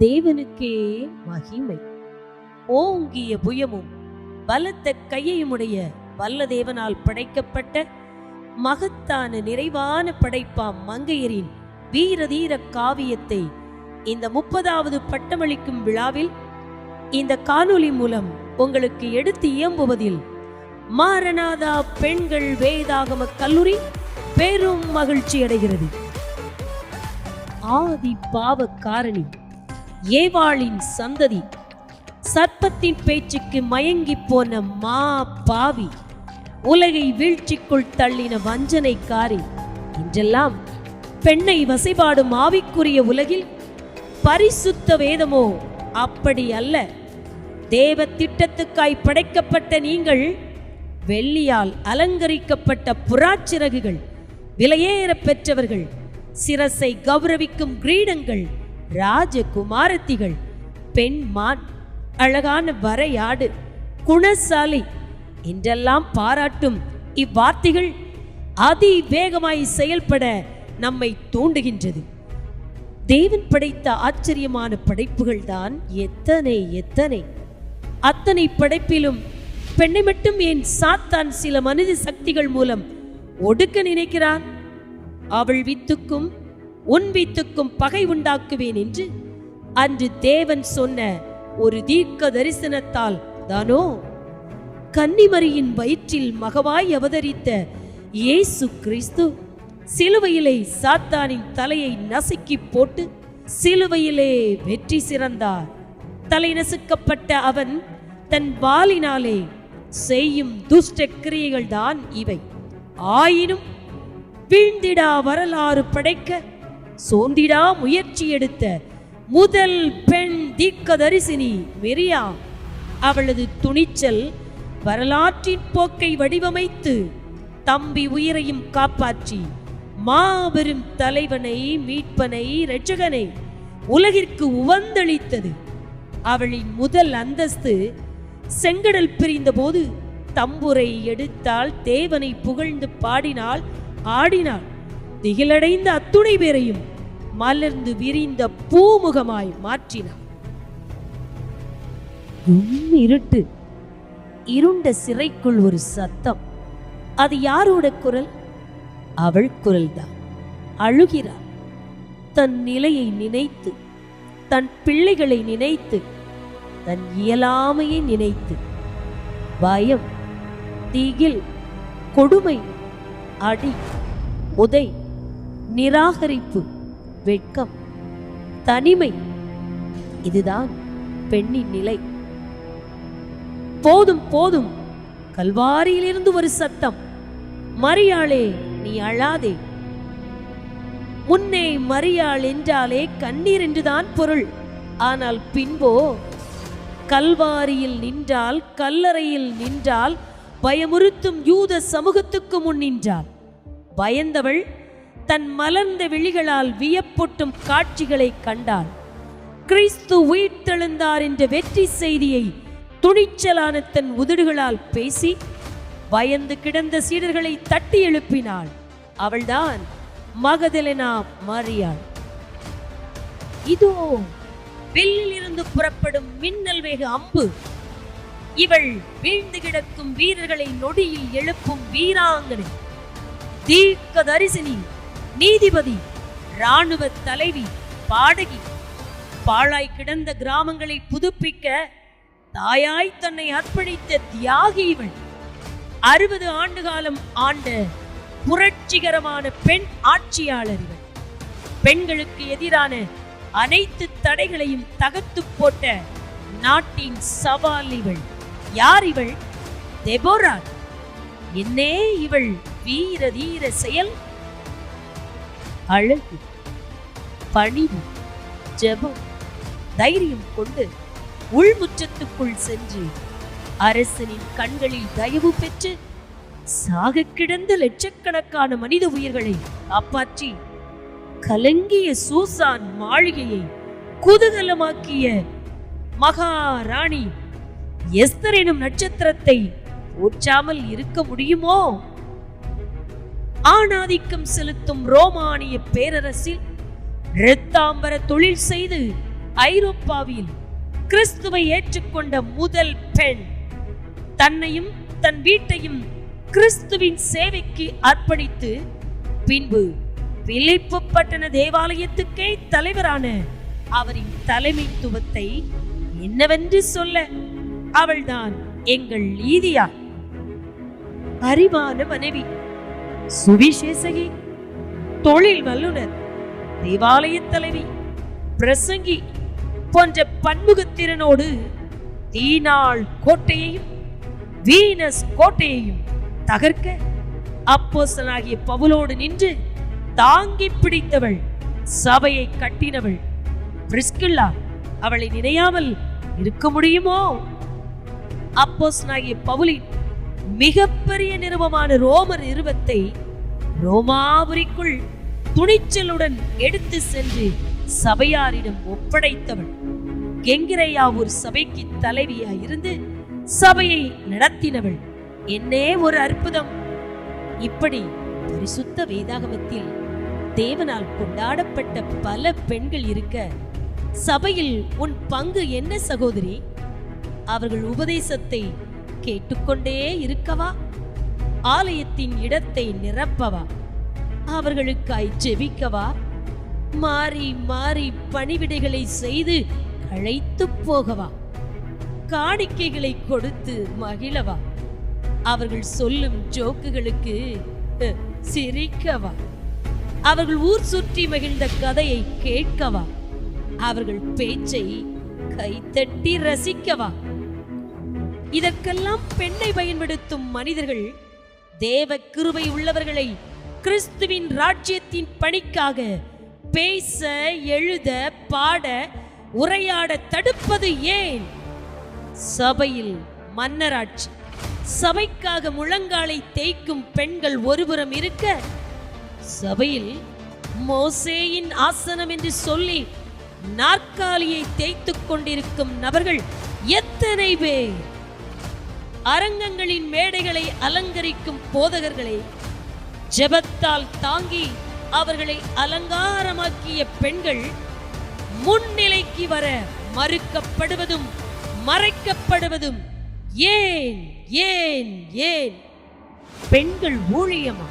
தேவனுக்கே மகிமை. ஓங்கிய புயமும் பலத்த கையையுமுடைய வல்ல தேவனால் படைக்கப்பட்ட மகத்தான நிறைவான படைப்பாம் மங்கையரின் வீரதீர காவியத்தை இந்த முப்பதாவது பட்டமளிக்கும் விழாவில் இந்த காணொளி மூலம் உங்களுக்கு எடுத்து இயம்புவதில் மாரநாதா பெண்கள் வேதாகம கல்லூரி பெரும் மகிழ்ச்சி அடைகிறது ஆதி பாவ காரணி ஏவாளின் சந்ததி. சர்ப்பத்தின் பேச்சுக்கு மயங்கி போன மா பாவி உலகை வீழ்ச்சிக்குள் தள்ளின வஞ்சனைக்காரி இன்றெல்லாம் பெண்ணை வசைபாடும் ஆவிக்குரிய உலகில் பரிசுத்த வேதமோ? அப்படி அல்ல. தேவ திட்டத்துக்காய் படைக்கப்பட்ட நீங்கள் வெள்ளியால் அலங்கரிக்கப்பட்ட புறாச்சிறகுகள் விலையேற பெற்றவர்கள் சிரசை கௌரவிக்கும் கிரீடங்கள் ராஜகுமாரத்திகள் பெண் மான் அழகான வரையாடு குணசாலி என்றெல்லாம் பாராட்டும் இவ்வார்த்தைகள் அதிவேகமாய் செயல்பட நம்மை தூண்டுகின்றது. தேவன் படைத்த ஆச்சரியமான படைப்புகள் தான் எத்தனை எத்தனை. அத்தனை படைப்பிலும் பெண்ணை மட்டும் ஏன் சாத்தான் சில மனித சக்திகள் மூலம் ஒடுக்க நினைக்கிறான்? அவள் வித்துக்கும் உன் வீட்டுக்கும் பகை உண்டாக்குவேன் என்று அன்று தேவன் சொன்ன ஒரு தீர்க்க தரிசனத்தால் தானோ? கன்னிமரியின் வயிற்றில் மகவாய் அவதரித்த இயேசு கிறிஸ்து சிலுவையிலே சாத்தானின் தலையை நசுக்கி போட்டு சிலுவையிலே வெற்றி சிறந்தார். தலை நசுக்கப்பட்ட அவன் தன் வாளினாலே செய்யும் துஷ்ட கிரியைகள் தான் இவை. ஆயினும் வீழ்ந்திடா வரலாறு படைக்க சோந்திடா முயற்சி எடுத்த முதல் பெண் தீக்கதரிசினி மெரியா. அவளது துணிச்சல் வரலாற்றின் போக்கை வடிவமைத்து தம்பி உயிரையும் காப்பாற்றி மாபெரும் தலைவனை மீட்பனை இரட்சகனை உலகிற்கு உவந்தளித்தது. அவளின் முதல் அந்தஸ்து செங்கடல் பிரிந்தபோது தம்புரை எடுத்தால் தேவனை புகழ்ந்து பாடினாள் ஆடினாள். திகிலடைந்த அத்துணை பேரையும் மலர்ந்து விரிந்த பூமுகமாய் மாற்றினாள் இருட்டு. இருண்ட சிறைக்குள் ஒரு சத்தம். அது யாரோட குரல்? அவள் குரல்தான். அழுகிறாள். தன் நிலையை நினைத்து தன் பிள்ளைகளை நினைத்து தன் இயலாமையை நினைத்து. பயம் திகில் கொடுமை அடி உதை நிராகரிப்பு. வெட்கம் தனிமை. இதுதான் பெண்ணின் நிலை. போதும் போதும் கல்வாரியிலிருந்து ஒரு சத்தம். மரியாளே நீ அழாதே. முன்னே மரியாள் என்றாலே கண்ணீர் என்றுதான் பொருள். ஆனால் பின்போ கல்வாரியில் நின்றால் கல்லறையில் நின்றால் பயமுறுத்தும் யூத சமூகத்துக்கு முன் நின்றாள். பயந்தவள் தன் மலர்ந்த விழிகளால் வியப்பொட்டும் காட்சிகளை கண்டாள் கிறிஸ்து உயிர்த்தெழுந்தார் என்ற வெற்றி செய்தியை துணிச்சலான தன் உதடுகளால் பேசி பயந்து கிடந்த சீடர்களை தட்டி எழுப்பினாள். அவள்தான் மகதலனா மாறியாள் இதோ வெள்ளில் இருந்து புறப்படும் மின்னல் வேக அம்பு. இவள் வீழ்ந்து கிடக்கும் வீரர்களை நொடியில் எழுப்பும் வீராங்கனை. தீர்க்க தரிசினி நீதிபதி ராணுவ தலைவி பாடகி பாழாய் கிடந்த கிராமங்களை புதுப்பிக்க தாயாய் தன்னை அர்ப்பணித்த தியாகி இவள். அறுபது ஆண்டு காலம் ஆண்ட புரட்சிகரமான பெண் ஆட்சியாளர் இவள். பெண்களுக்கு எதிரான அனைத்து தடைகளையும் தகர்த்து போட்ட நாட்டின் சவால் இவள். யார் இவள்? தெபோரா. என்னே இவள் வீர தீர செயல்? அழகு பணிவு ஜெபம் தைரியம் கொண்டு உள்முற்றத்துக்குள் சென்று அரசனின் கண்களில் தயவு பெற்று சாக கிடந்த லட்சக்கணக்கான மனித உயிர்களை காப்பாற்றி கலங்கிய சூசான் மாளிகையை குதூகலமாக்கிய மகாராணி எஸ்தர் எனும் நட்சத்திரத்தை போற்றாமல் இருக்க முடியுமோ? ஆணாதிக்கம் செலுத்தும் ரோமானிய பேரரசில் இரத்தாம்பர தொழில் செய்து ஐரோப்பாவில் கிறிஸ்துவை ஏற்றுக்கொண்ட முதல் பெண். தன்னையும் தன் வீட்டையும் கிறிஸ்துவின் சேவைக்கு அர்ப்பணித்து பின்பு பிலிப்பு பட்டண தேவாலயத்துக்கே தலைவரான அவரின் தலைமைத்துவத்தை என்னவென்று சொல்ல அவள்தான் எங்கள் லீதியா அறிவான மனைவி. சுவிசேஷகி தொழில் வல்லுனர் தேவாலய தலைவி பிரசங்கி போன்ற பன்முகத்திறனோடு தீனாள் கோட்டையையும் வீனஸ் கோட்டையையும் தகர்க்க அப்போசனாகிய பவுலோடு நின்று தாங்கி பிடித்தவள் சபையை கட்டினவள் பிரிஸ்கில்லா அவளை நினையாமல் இருக்க முடியுமோ? அப்போஸ்னாகிய பவுலின் மிகப்பெரிய நிறுவமான ரோமர் நிறுவத்தை ரோமாபுரிக்குள் துணிச்சலுடன் எடுத்து சென்று சபையாரிடம் ஒப்படைத்தவள் கெங்கிரையா ஒரு சபைக்கு தலைவியாய் இருந்து சபையை நடத்தினவள். என்னே ஒரு அற்புதம். இப்படி பரிசுத்த வேதாகமத்தில் தேவனால் கொண்டாடப்பட்ட பல பெண்கள் இருக்க சபையில் உன் பங்கு என்ன சகோதரி? அவர்கள் உபதேசத்தை கேட்டுக்கொண்டே இருக்கவா? ஆலயத்தின் இடத்தை நிரப்பவா? அவர்களுக்காய் ஜெபிக்கவா மாறி மாறி பணிவிடைகளை செய்து களைத்து போகவா? காணிக்கைகளை கொடுத்து மகிழவா? அவர்கள் சொல்லும் ஜோக்குகளுக்கு சிரிக்கவா? அவர்கள் ஊர் சுற்றி மகிழ்ந்த கதையை கேட்கவா? அவர்கள் பேச்சை கைத்தட்டி ரசிக்கவா? இதற்கெல்லாம் பெண்ணை பயன்படுத்தும் மனிதர்கள் தேவ கிருபை உள்ளவர்களை கிறிஸ்துவின் ராஜ்யத்தின் பணிக்காக பேச எழுத பாட உரையாட தடுப்பது ஏன்? சபையில் மன்னராட்சி சபைக்காக முழங்காலை தேய்க்கும் பெண்கள் ஒருபுறம் இருக்க சபையில் மோசேயின் ஆசனம் என்று சொல்லி நாற்காலியை தேய்த்துக் கொண்டிருக்கும் நபர்கள் எத்தனை பேர்? அரங்கங்களின் மேடைகளை அலங்கரிக்கும் போதகர்களை ஜெபத்தால் தாங்கி அவர்களை அலங்காரமாக்கிய பெண்கள் முன்னிலைக்கு வர மறுக்கப்படுவதும் மறைக்கப்படுவதும் ஏன் ஏன் ஏன்? பெண்கள் ஊழியமா?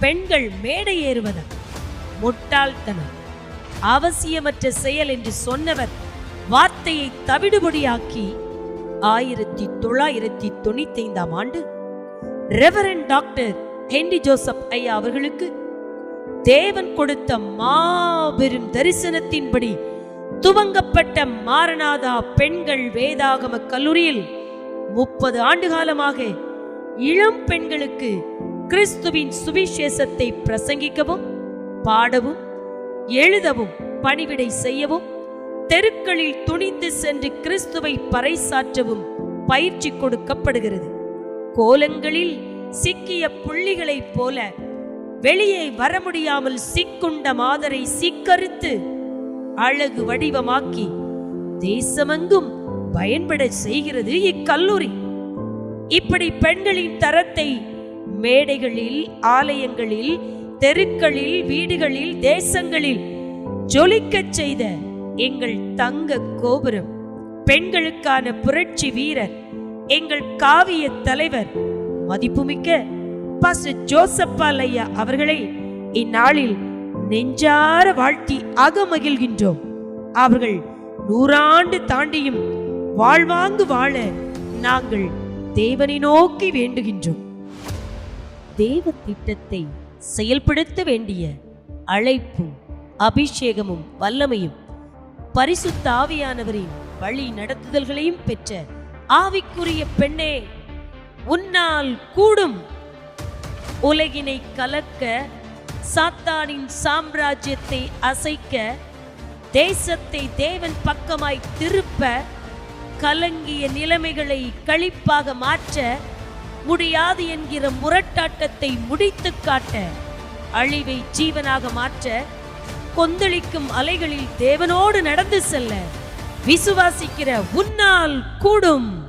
பெண்கள் மேடை ஏறுவதா முட்டாள்தனம் அவசியமற்ற செயல் என்று சொன்னவர் வார்த்தையை தவிடுபொடியாக்கி ஆயிரத்தி தொள்ளாயிரத்தி தொண்ணூத்தி ஐந்தாம் ஆண்டு ரெவரன் டாக்டர் ஹென்ரி ஜோசப் ஐயா அவர்களுக்கு தேவன் கொடுத்த மாபெரும் தரிசனத்தின்படி துவங்கப்பட்ட மாரநாதா பெண்கள் வேதாகம கல்லூரியில் முப்பது ஆண்டு காலமாக இளம் பெண்களுக்கு கிறிஸ்துவின் சுவிசேஷத்தை பிரசங்கிக்கவும் பாடவும் எழுதவும் பணிவிடை செய்யவும் தெருக்களில் துணிந்து சென்று கிறிஸ்துவை பறைசாற்றவும் பயிற்சி கொடுக்கப்படுகிறது. கோலங்களில் சிக்கிய புள்ளிகளைப் போல வெளியே வர முடியாமல் சிக்குண்ட மாதரை சிக்கறுத்து அழகு வடிவமாக்கி தேசமெங்கும் பயன்பட செய்கிறது இக்கல்லூரி. இப்படி பெண்களின் தரத்தை மேடைகளில் ஆலயங்களில் தெருக்களில் வீடுகளில் தேசங்களில் ஜொலிக்கச் செய்த எங்கள் தங்க கோபுரம் பெண்களுக்கான புரட்சி வீரர் எங்கள் காவிய தலைவர் மதிப்புமிக்க பாஸ்டர் ஜோசப்பால் ஐயா அவர்களை இந்நாளில் நெஞ்சார வாழ்த்தி அகமகிழ்கின்றோம் அவர்கள் நூறாண்டு தாண்டியும் வாழ்வாங்கு வாழ நாங்கள் தேவனை நோக்கி வேண்டுகின்றோம். தேவ திட்டத்தை செயல்படுத்த வேண்டிய அழைப்பும் அபிஷேகமும் வல்லமையும் பரிசுத்த ஆவியானவரின் வழி நடத்துதல்களையும் பெற்ற ஆவிக்குரிய பெண்ணே உன்னால் கூடும். உலகினை கலக்க சாத்தானின் சாம்ராஜ்யத்தை அசைக்க தேசத்தை தேவன் பக்கமாய் திருப்ப கலங்கிய நிலைமைகளை களிப்பாக மாற்ற முடியாது என்கிற முரட்டாட்டத்தை முடித்து காட்ட அழிவை ஜீவனாக மாற்ற கொந்தளிக்கும் அலைகளில் தேவனோடு நடந்து செல்ல விசுவாசிக்கிற உன்னால் கூடும்.